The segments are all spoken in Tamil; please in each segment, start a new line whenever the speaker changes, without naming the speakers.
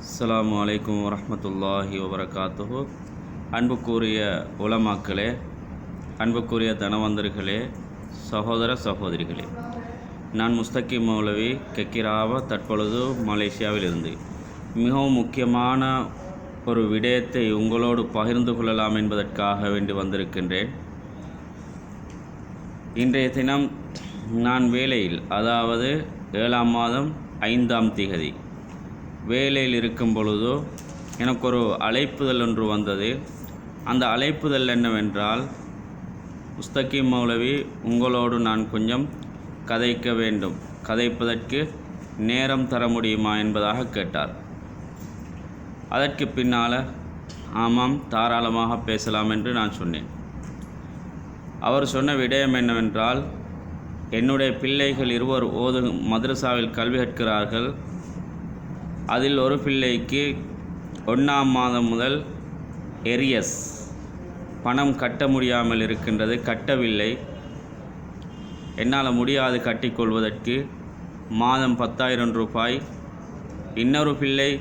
அஸ்லாம் அலைக்கும் வரமத்துல்லாஹி வபரகாத்து அன்புக்குரிய உலமாக்களே அன்புக்குரிய தனவந்தர்களே சகோதர சகோதரிகளே நான் முஸ்தகி மௌலவி கெக்கிராவா தற்பொழுது மலேசியாவிலிருந்து. மிகவும் முக்கியமான ஒரு விடயத்தை உங்களோடு பகிர்ந்து கொள்ளலாம் என்பதற்காக வேண்டி வந்திருக்கின்றேன். இன்றைய தினம் நான் வேலையில் அதாவது ஏழாம் மாதம் ஐந்தாம் திகதி வேலையில் இருக்கும் பொழுதோ எனக்கு ஒரு அழைப்புதல் ஒன்று வந்தது. அந்த அழைப்புதல் என்னவென்றால் புஸ்தகி மௌலவி உங்களோடு நான் கொஞ்சம் கதைக்க வேண்டும். கதைப்பதற்கு நேரம் தர முடியுமா? என்பதாக கேட்டார். அதற்கு பின்னால் ஆமாம் தாராளமாக பேசலாம் என்று நான் சொன்னேன். அவர் சொன்ன விடயம் என்னவென்றால் என்னுடைய பிள்ளைகள் இருவர் ஓது மதரசாவில் கல்வி கற்கிறார்கள். அதில் ஒரு பிள்ளைக்கு ஒன்றாம் மாதம் முதல் எரியஸ். பணம் கட்ட முடியாமல் இருக்கின்றது கட்டவில்லை. என்னால் முடியாது கட்டிக்கொள்வதற்கு மாதம் பத்தாயிரம் ரூபாய். இன்னொரு பிள்ளை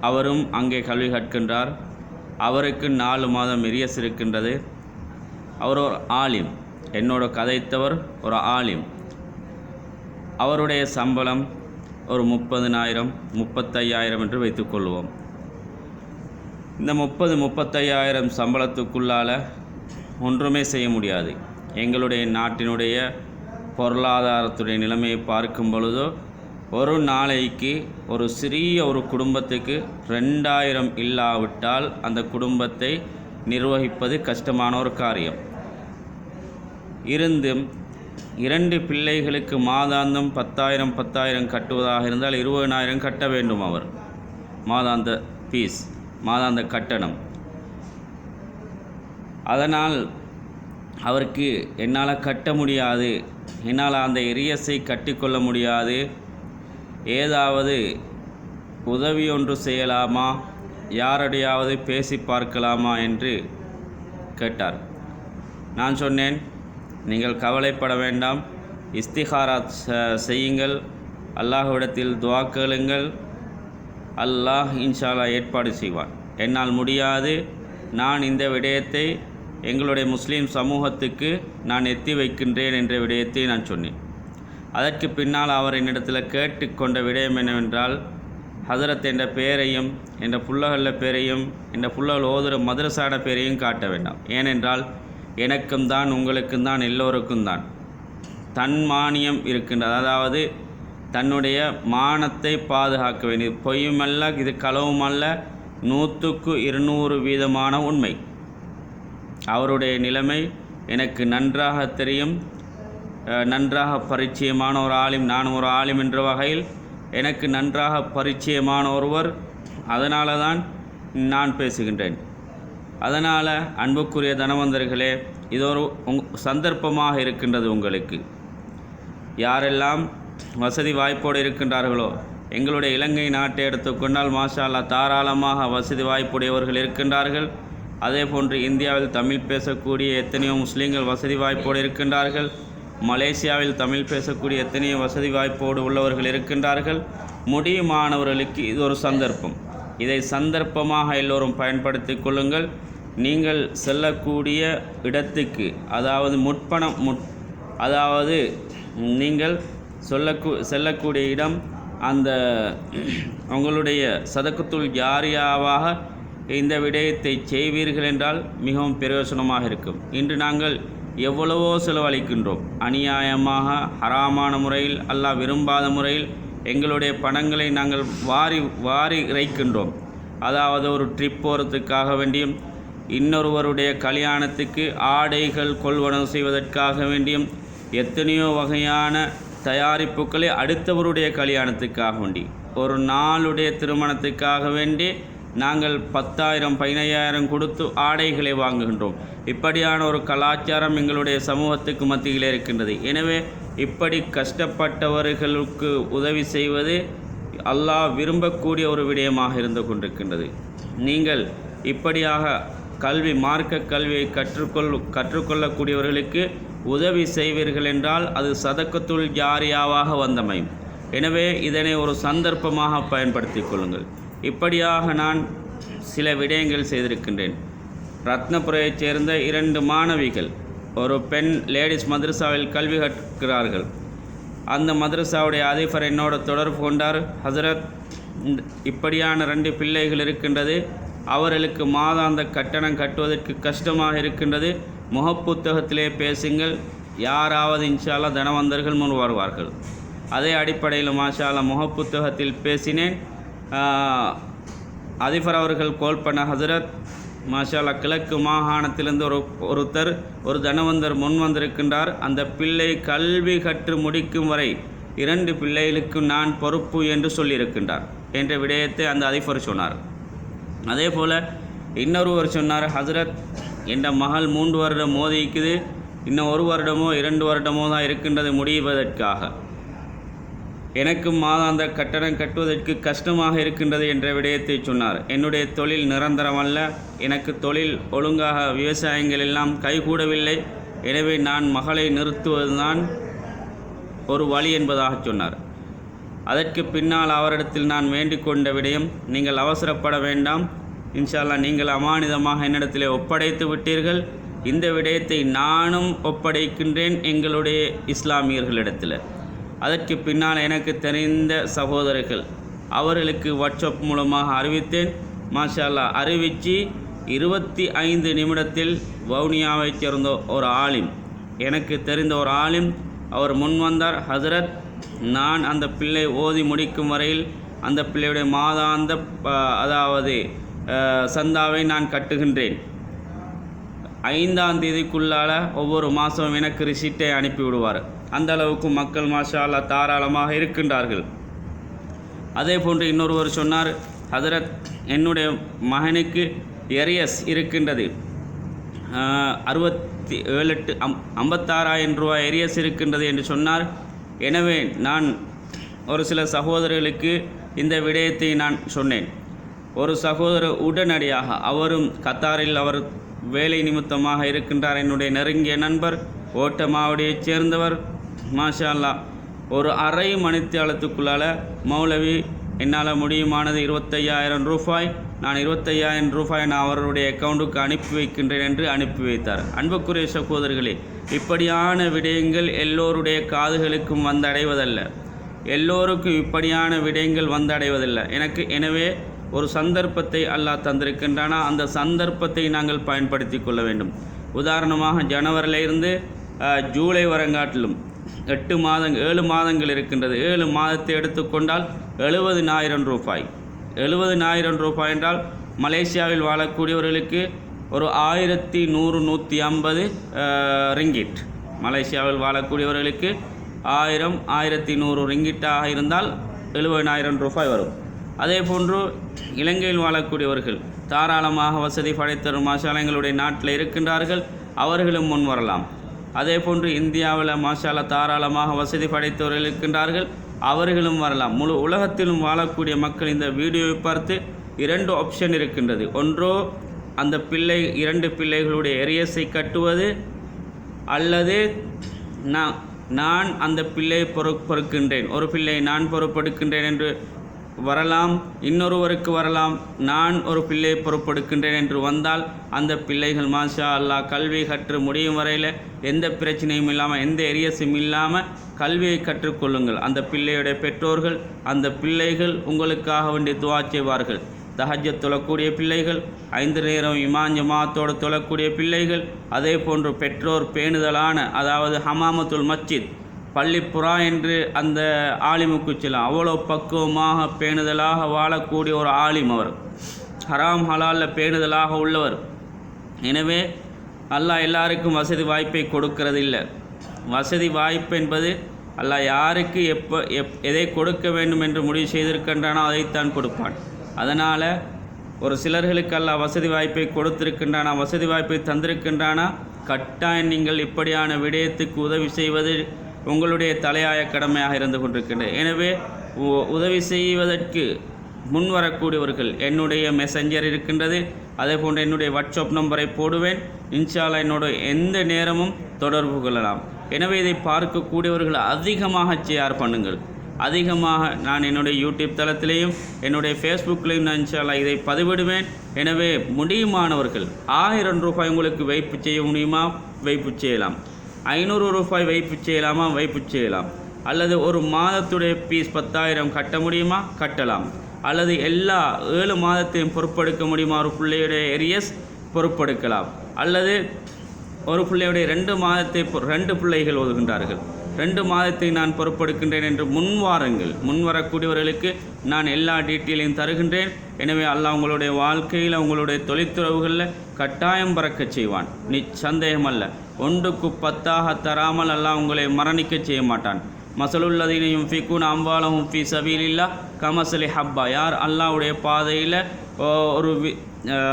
அவரும் அங்கே கல்வி கற்கின்றார். அவருக்கு நாலு மாதம் எரியஸ் இருக்கின்றது. அவர் ஒரு ஆலிம். என்னோட கதைத்தவர் ஒரு ஆலிம். அவருடைய சம்பளம் ஒரு முப்பதினாயிரம் முப்பத்தையாயிரம் என்று வைத்துக்கொள்வோம் இந்த முப்பது முப்பத்தையாயிரம் சம்பளத்துக்குள்ளால் ஒன்றுமே செய்ய முடியாது. எங்களுடைய நாட்டினுடைய பொருளாதாரத்துடைய நிலைமையை பார்க்கும் பொழுதோ ஒரு நாளைக்கு ஒரு சிறிய ஒரு குடும்பத்துக்கு ரெண்டாயிரம் இல்லாவிட்டால் அந்த குடும்பத்தை நிர்வகிப்பது கஷ்டமான ஒரு காரியம். இருந்தும் இரண்டு பிள்ளைகளுக்கு மாதாந்தம் பத்தாயிரம் பத்தாயிரம் கட்டுவதாக இருந்தால் இருபதனாயிரம் கட்ட வேண்டும் அவர். மாதாந்த ஃபீஸ் மாதாந்த கட்டணம். அதனால் அவருக்கு என்னால் கட்ட முடியாது. என்னால் அந்த எரியஸை கட்டிக்கொள்ள முடியாது. ஏதாவது உதவி ஒன்று செய்யலாமா? யாரடையாவது பேசி பார்க்கலாமா? என்று கேட்டார். நான் சொன்னேன் நீங்கள் கவலைப்பட வேண்டாம். இஸ்திஹாரா ச- செய்யுங்கள். அல்லாஹ்விடத்தில் துவா கேளுங்கள். அல்லாஹ் இன்ஷாலா ஏற்பாடு செய்வான். என்னால் முடியாது. நான் இந்த விடயத்தை எங்களுடைய முஸ்லீம் சமூகத்துக்கு நான் எத்தி வைக்கின்றேன் என்ற விடயத்தை நான் சொன்னேன். அதற்கு பின்னால் அவர் என்னிடத்தில் கேட்டுக்கொண்ட விடயம் என்னவென்றால் ஹசரத் என்ற பெயரையும் என்ற புள்ளகளில் பேரையும் என்ற புள்ளகள் ஓதுற மதரசாட பேரையும் காட்ட வேண்டாம். ஏனென்றால் எனக்கும் தான் உங்களுக்கும் தான் எல்லோருக்கும் தான் தன்மானியம் இருக்கின்றது அதாவது தன்னுடைய மானத்தை பாதுகாக்க வேண்டியது. பொய்யுமல்ல இது களவுமல்ல நூற்றுக்கு இருநூறு வீதமான உண்மை. அவருடைய நிலைமை எனக்கு நன்றாக தெரியும். நன்றாக பரிச்சயமான ஒரு ஆலிம் நான் ஒரு ஆலிம் என்ற வகையில் எனக்கு நன்றாக பரிச்சயமான ஒருவர். அதனால தான் நான் பேசுகின்றேன். அதனால் அன்புக்குரிய தனவந்தர்களே இது ஒரு உங் சந்தர்ப்பமாக இருக்கின்றது உங்களுக்கு. யாரெல்லாம் வசதி வாய்ப்போடு இருக்கின்றார்களோ எங்களுடைய இலங்கை நாட்டை எடுத்துக்கொண்டால் மாஷா தாராளமாக வசதி வாய்ப்புடையவர்கள் இருக்கின்றார்கள். அதே போன்று இந்தியாவில் தமிழ் பேசக்கூடிய எத்தனையோ முஸ்லீம்கள் வசதி வாய்ப்போடு இருக்கின்றார்கள். மலேசியாவில் தமிழ் பேசக்கூடிய எத்தனையோ வசதி வாய்ப்போடு உள்ளவர்கள் இருக்கின்றார்கள். முடியுமானவர்களுக்கு இது ஒரு சந்தர்ப்பம். இதை சந்தர்ப்பமாக எல்லோரும் பயன்படுத்திக் கொள்ளுங்கள். நீங்கள் செல்லக்கூடிய இடத்துக்கு அதாவது முற்பணம் முட் அதாவது நீங்கள் சொல்லக்கூ செல்லக்கூடிய இடம் அந்த உங்களுடைய சதக்கத்துள் ஜாரியாவாக இந்த விடயத்தை செய்வீர்கள் என்றால் மிகவும் பிரயோசனமாக இருக்கும். இன்று நாங்கள் எவ்வளவோ செலவழிக்கின்றோம். அநியாயமாக ஹராமான முறையில் அல்ல விரும்பாத முறையில் எங்களுடைய பணங்களை நாங்கள் வாரி வாரி இறைக்கின்றோம். அதாவது ஒரு ட்ரிப் போகிறதுக்காக வேண்டியும் இன்னொருவருடைய கல்யாணத்துக்கு ஆடைகள் கொள்வனவு செய்வதற்காக வேண்டியும் எத்தனையோ வகையான தயாரிப்புகளை அடுத்தவருடைய கல்யாணத்துக்காக வேண்டி ஒரு நாளுடைய திருமணத்துக்காக வேண்டி நாங்கள் பத்தாயிரம் பதினையாயிரம் கொடுத்து ஆடைகளை வாங்குகின்றோம். இப்படியான ஒரு கலாச்சாரம் எங்களுடைய சமூகத்துக்கு மத்தியில் இருக்கின்றது. எனவே இப்படி கஷ்டப்பட்டவர்களுக்கு உதவி செய்வது அல்லாஹ் விரும்பக்கூடிய ஒரு விடயமாக இருந்து கொண்டிருக்கின்றது. நீங்கள் இப்படியாக கல்வி மார்க்க கல்வியை கற்றுக்கொள் கற்றுக்கொள்ளக்கூடியவர்களுக்கு உதவி செய்வீர்கள் என்றால் அது சதக்கத்துள் ஜாரியாவாக வந்தமையும். எனவே இதனை ஒரு சந்தர்ப்பமாக பயன்படுத்திக் கொள்ளுங்கள். இப்படியாக நான் சில விடயங்கள் செய்திருக்கின்றேன். ரத்னபுரையைச் சேர்ந்த இரண்டு மாணவிகள் ஒரு பெண் லேடிஸ் மதரசாவில் கல்வி கற்கிறார்கள். அந்த மதரசாவுடைய அதிபர் என்னோட தொடர்பு கொண்டார். ஹசரத் இப்படியான ரெண்டு பிள்ளைகள் இருக்கின்றது. அவர்களுக்கு மாதாந்த கட்டணம் கட்டுவதற்கு கஷ்டமாக இருக்கின்றது. முகப்புத்தகத்திலே பேசுங்கள். யாராவது இன்ஷால்லா தனவந்தர்கள் முன் வருவார்கள். அதே அடிப்படையில் மாஷாலா முகப்புத்தகத்தில் பேசினேன். அதிபர் அவர்கள் கோல் பண்ண ஹசரத் மாஷாலா கிழக்கு மாகாணத்திலிருந்து ஒரு ஒருத்தர் ஒரு தனவந்தர் முன் வந்திருக்கின்றார். அந்த பிள்ளை கல்வி கற்று முடிக்கும் வரை இரண்டு பிள்ளைகளுக்கு நான் பொறுப்பு என்று சொல்லியிருக்கின்றார் என்ற விடயத்தை அந்த அதிபர் சொன்னார். அதே போல் இன்னொருவர் சொன்னார் ஹசரத் என்ற மகள் மூன்று வருடம் மோதிக்குது இன்னும் ஒரு வருடமோ இரண்டு வருடமோ தான் இருக்கின்றது முடிவதற்காக. எனக்கு மாதாந்த கட்டணம் கட்டுவதற்கு கஷ்டமாக இருக்கின்றது என்ற விடயத்தை சொன்னார். என்னுடைய தொழில் நிரந்தரமல்ல எனக்கு தொழில் ஒழுங்காக விவசாயங்கள் எல்லாம் கைகூடவில்லை. எனவே நான் மகளை நிறுத்துவதுதான் ஒரு வழி என்பதாக சொன்னார். அதற்கு பின்னால் அவரிடத்தில் நான் வேண்டிக் கொண்ட விடயம் நீங்கள் அவசரப்பட வேண்டாம். இன்ஷால்லா நீங்கள் அமானிதமாக என்னிடத்திலே ஒப்படைத்து விட்டீர்கள். இந்த விடயத்தை நானும் ஒப்படைக்கின்றேன் எங்களுடைய இஸ்லாமியர்களிடத்தில். அதற்கு பின்னால் எனக்கு தெரிந்த சகோதரர்கள். அவர்களுக்கு வாட்ஸ்அப் மூலமாக அறிவித்தேன். மாஷால்லா அறிவித்து இருபத்தி ஐந்து நிமிடத்தில் வவுனியாவைச் சேர்ந்த ஒரு ஆலிம் எனக்கு தெரிந்த ஒரு ஆலிம் அவர் முன் வந்தார். ஹசரத் நான் அந்த பிள்ளை ஓதி முடிக்கும் வரையில் அந்த பிள்ளையுடைய மாதாந்த அதாவது சந்தாவை நான் கட்டுகின்றேன். ஐந்தாம் தேதிக்குள்ளால் ஒவ்வொரு மாதம் எனக்கு ரிசிட்டை அனுப்பிவிடுவார். அந்த அளவுக்கு மக்கள் மாஷா தாராளமாக இருக்கின்றார்கள். அதே போன்று இன்னொருவர் சொன்னார் ஹதரத் என்னுடைய மகனுக்கு எரியஸ் இருக்கின்றது. அறுபத்தி ஏழு எட்டு அம் ஐம்பத்தாறாயிரம் ரூபாய் எரியஸ் இருக்கின்றது என்று சொன்னார். எனவே நான் ஒரு சில சகோதரர்களுக்கு இந்த விடயத்தை நான் சொன்னேன். ஒரு சகோதரர் உடனடியாக அவரும் கத்தாரில் அவர் வேலை நிமித்தமாக இருக்கின்றார். என்னுடைய நெருங்கிய நண்பர் ஓட்டமாவடியைச் சேர்ந்தவர் மாஷா அல்லாஹ் ஒரு அரை மணித்தியாலத்துக்குள்ளால மௌலவி என்னால் முடியுமானது இருபத்தையாயிரம் ரூபாய் நான் இருபத்தையாயிரம் ரூபாய் நான் அவருடைய அக்கௌண்ட்டுக்கு அனுப்பி வைக்கின்றேன் என்று அனுப்பி வைத்தார். அன்புக்குரிய சகோதரர்களே இப்படியான விடயங்கள் எல்லோருடைய காதுகளுக்கும் வந்தடைவதல்ல. எல்லோருக்கும் இப்படியான விடயங்கள் வந்தடைவதில்லை. எனக்கு எனவே ஒரு சந்தர்ப்பத்தை அல்லாஹ் தந்திருக்கின்றானா. அந்த சந்தர்ப்பத்தை நாங்கள் பயன்படுத்தி கொள்ள வேண்டும். உதாரணமாக ஜனவரிலிருந்து ஜூலை வரங்காட்டிலும் எட்டு மாதங்கள் ஏழு மாதங்கள் இருக்கின்றது. ஏழு மாதத்தை எடுத்துக்கொண்டால் எழுபதினாயிரம் ரூபாய். எழுபதினாயிரம் ரூபாய் என்றால் மலேசியாவில் வாழக்கூடியவர்களுக்கு ஒரு ஆயிரத்தி நூறு நூற்றி ஐம்பது ரிங்கிட். மலேசியாவில் வாழக்கூடியவர்களுக்கு ஆயிரம் ஆயிரத்தி நூறு ரிங்கிட்டாக இருந்தால் எழுபதினாயிரம் ரூபாய் வரும். அதே போன்று இலங்கையில் வாழக்கூடியவர்கள் தாராளமாக வசதி படைத்தரும் மாஷாலங்களுடைய நாட்டில் இருக்கின்றார்கள். அவர்களும் முன் வரலாம் அதே போன்று இந்தியாவில் மாஷால தாராளமாக வசதி படைத்தவர்கள் இருக்கின்றார்கள். அவர்களும் வரலாம். முழு உலகத்திலும் வாழக்கூடிய மக்கள் இந்த வீடியோவை பார்த்து இரண்டு ஆப்ஷன் இருக்கின்றது. ஒன்றோ அந்த பிள்ளை இரண்டு பிள்ளைகளுடைய எரியஸை கட்டுவது அல்லது நான் நான் அந்த பிள்ளையை பொறு பொறுக்கின்றேன். ஒரு பிள்ளையை நான் பொறுப்பெடுக்கின்றேன் என்று வரலாம் இன்னொருவருக்கு வரலாம். நான் ஒரு பிள்ளையை பொறுப்பெடுக்கின்றேன் என்று வந்தால் அந்த பிள்ளைகள் மாஷா அல்லாஹ் கல்வி கற்று முடியும் வரையில் எந்த பிரச்சனையும் இல்லாமல் எந்த எரியஸும் இல்லாமல் கல்வியை கற்றுக்கொள்ளுங்கள் அந்த பிள்ளையுடைய பெற்றோர்கள் அந்த பிள்ளைகள் உங்களுக்காக வேண்டிய துவா செய்வார்கள். தஹஜ தொழக்கூடிய பிள்ளைகள் ஐந்து நேரம் இமான் ஜமாத்தோடு தொழக்கூடிய பிள்ளைகள் அதே போன்று பெற்றோர் பேணுதலான அதாவது ஹமாமத்துல் மஸ்ஜித் பள்ளிப்புறா என்று அந்த ஆலிமுக்கு செல்லும். அவ்வளோ பக்குவமாக பேணுதலாக வாழக்கூடிய ஒரு ஆலிம் அவர். ஹராம் ஹலாலில் பேணுதலாக உள்ளவர். எனவே அல்லாஹ் எல்லாருக்கும் வசதி வாய்ப்பை கொடுக்கறதில்லை. வசதி வாய்ப்பு என்பது அல்லாஹ் யாருக்கு எப்போ எப் எதை கொடுக்க வேண்டும் என்று முடிவு செய்திருக்கின்றானோ அதைத்தான் கொடுப்பான். அதனால் ஒரு சிலர்களுக்கு அல்லாஹ் வசதி வாய்ப்பை கொடுத்திருக்கின்றானா வசதி வாய்ப்பை தந்திருக்கின்றானா கட்டாயம் நீங்கள் இப்படியான விடயத்துக்கு உதவி செய்வது உங்களுடைய தலையாய கடமையாக இருந்து கொண்டிருக்கின்றது எனவே உ- உதவி செய்வதற்கு முன் வரக்கூடியவர்கள் என்னுடைய மெசஞ்சர் இருக்கின்றது. அதே போன்று என்னுடைய வாட்ஸ்அப் நம்பரை போடுவேன். இன்ஷாலா என்னோட எந்த நேரமும் தொடர்பு கொள்ளலாம். எனவே இதை பார்க்கக்கூடியவர்கள் அதிகமாக ஷேர் பண்ணுங்கள். அதிகமாக நான் என்னுடைய யூடியூப் தளத்திலையும் என்னுடைய ஃபேஸ்புக்லேயும் நான் இன்ஷால்லா இதை பதிவிடுவேன். எனவே முடியுமானவர்கள் ஆயிரம் ரூபாய் உங்களுக்கு வைப்பு செய்ய முடியுமா? வைப்பு செய்யலாம். ஐநூறு ரூபாய் வைப்பு செய்யலாமா வைப்பு செய்யலாம் அல்லது ஒரு மாதத்துடைய பீஸ் பத்தாயிரம் கட்ட முடியுமா? கட்டலாம். அல்லது எல்லா ஏழு மாதத்தையும் பொறுப்பெடுக்க முடியுமா? ஒரு பிள்ளையுடைய எரியஸ் பொறுப்பெடுக்கலாம். அல்லது ஒரு பிள்ளையுடைய ரெண்டு மாதத்தை பொ- ரெண்டு பிள்ளைகள் ஒதுகின்றார்கள் ரெண்டு மாதத்தை நான் பொறுப்பெடுக்கின்றேன் என்று முன்வாருங்கள் முன்வரக்கூடியவர்களுக்கு நான் எல்லா டீட்டெயிலையும் தருகின்றேன். எனவே அல்லாஹ் உங்களுடைய வாழ்க்கையில் உங்களுடைய தொழிற்துறவுகளில் கட்டாயம் பறக்கச் செய்வான். நீ சந்தேகமல்ல அல்ல. ஒன்றுக்கு பத்தாக தராமல் அல்லாஹ் உங்களை மரணிக்க செய்ய மாட்டான் மசலுள்ளதீனையும் ஃபிக்கூன் அம்பாலஹும் ஃபி சபீலில்லா கமசலி ஹப்பா. யார் அல்லாஹ்வுடைய பாதையில் ஒரு வி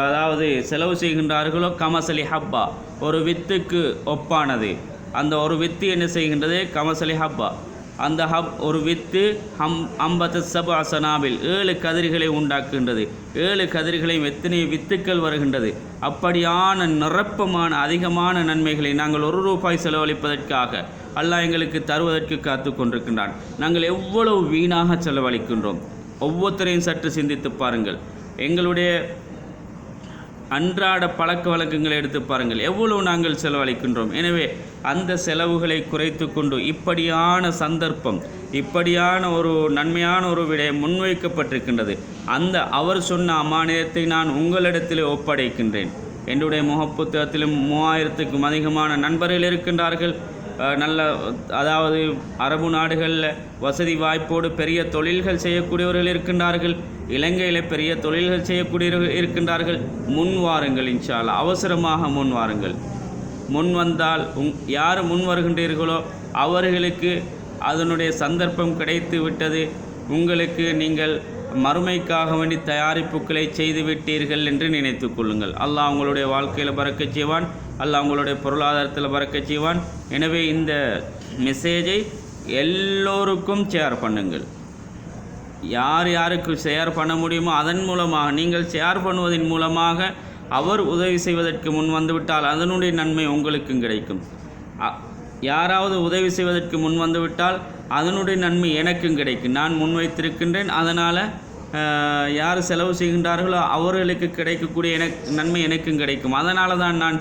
அதாவது செலவு செய்கின்றார்களோ கமசலி ஹப்பா. ஒரு வித்துக்கு ஒப்பானது. அந்த ஒரு வித்து என்ன செய்கின்றது? கமசலி ஹப்பா. அந்த ஹப் ஒரு வித்து ஹம் ஐம்பத்து சபு அசனாவில் ஏழு கதிர்களை உண்டாக்குகின்றது. ஏழு கதிர்களையும் எத்தனை வித்துக்கள் வருகின்றது? அப்படியான நிரப்பமான அதிகமான நன்மைகளை நாங்கள் ஒரு ரூபாய் செலவழிப்பதற்காக அல்லாஹ் எங்களுக்கு தருவதற்கு காத்து கொண்டிருக்கின்றான். நாங்கள் எவ்வளவு வீணாக செலவழிக்கின்றோம்? ஒவ்வொருத்தரையும் சற்று சிந்தித்து பாருங்கள். எங்களுடைய அன்றாட பழக்க வழக்கங்களை எடுத்து பாருங்கள். எவ்வளவு நாங்கள் செலவழிக்கின்றோம். எனவே அந்த செலவுகளை குறைத்து கொண்டு இப்படியான சந்தர்ப்பம் இப்படியான ஒரு நன்மையான ஒரு விடயம் முன்வைக்கப்பட்டிருக்கின்றது. அந்த அவர் சொன்ன அமானியத்தை நான் உங்களிடத்தில் ஒப்படைக்கின்றேன். என்னுடைய முகப்புத்தகத்திலும் மூவாயிரத்துக்கும் அதிகமான நண்பர்கள் இருக்கின்றார்கள். நல்ல அதாவது அரபு நாடுகளில் வசதி வாய்ப்போடு பெரிய தொழில்கள் செய்யக்கூடியவர்கள் இருக்கின்றார்கள். இலங்கையில் பெரிய தொழில்கள் செய்யக்கூடியவர்கள் இருக்கின்றார்கள். முன் வாருங்கள் இன்ஷா அவசரமாக முன் வாருங்கள். முன் வந்தால் உங் யார் முன் வருகின்றீர்களோ அவர்களுக்கு அதனுடைய சந்தர்ப்பம் கிடைத்து விட்டது. உங்களுக்கு நீங்கள் மறுமைக்காக வேண்டி தயாரிப்புகளை செய்து விட்டீர்கள் என்று நினைத்து கொள்ளுங்கள். அல்லாஹ் உங்களுடைய வாழ்க்கையில் பறக்கச் செய்வான். அல்லாஹ் உங்களுடைய பொருளாதாரத்தில் பறக்கச் செய்வான். எனவே இந்த மெசேஜை எல்லோருக்கும் ஷேர் பண்ணுங்கள். யார் யாருக்கு ஷேர் பண்ண முடியுமோ அதன் மூலமாக நீங்கள் ஷேர் பண்ணுவதன் மூலமாக அவர் உதவி செய்வதற்கு முன் வந்துவிட்டால் அதனுடைய நன்மை உங்களுக்கும் கிடைக்கும். யாராவது உதவி செய்வதற்கு முன் வந்துவிட்டால் அதனுடைய நன்மை எனக்கும் கிடைக்கும். நான் முன்வைத்திருக்கின்றேன். அதனால் யார் செலவு செய்கின்றார்களோ அவர்களுக்கு கிடைக்கக்கூடிய எனக்கு நன்மை எனக்கும் கிடைக்கும். அதனால தான் நான்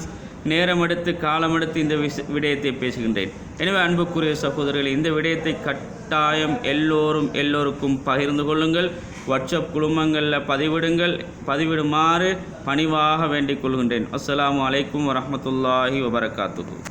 நேரம் எடுத்து காலம் எடுத்து இந்த விஷ விடயத்தை பேசுகின்றேன். எனவே அன்புக்குரிய சகோதரர்கள் இந்த விடயத்தை கட்டாயம் எல்லோரும் எல்லோருக்கும் பகிர்ந்து கொள்ளுங்கள். வாட்ஸ்அப் குழுமங்களில் பதிவிடுங்கள். பதிவிடுமாறு பணிவாக வேண்டிக் கொள்கின்றேன். அஸ்லாம் அலைக்கும் வரமத்துல்லாஹி வபரகாத்துஹு.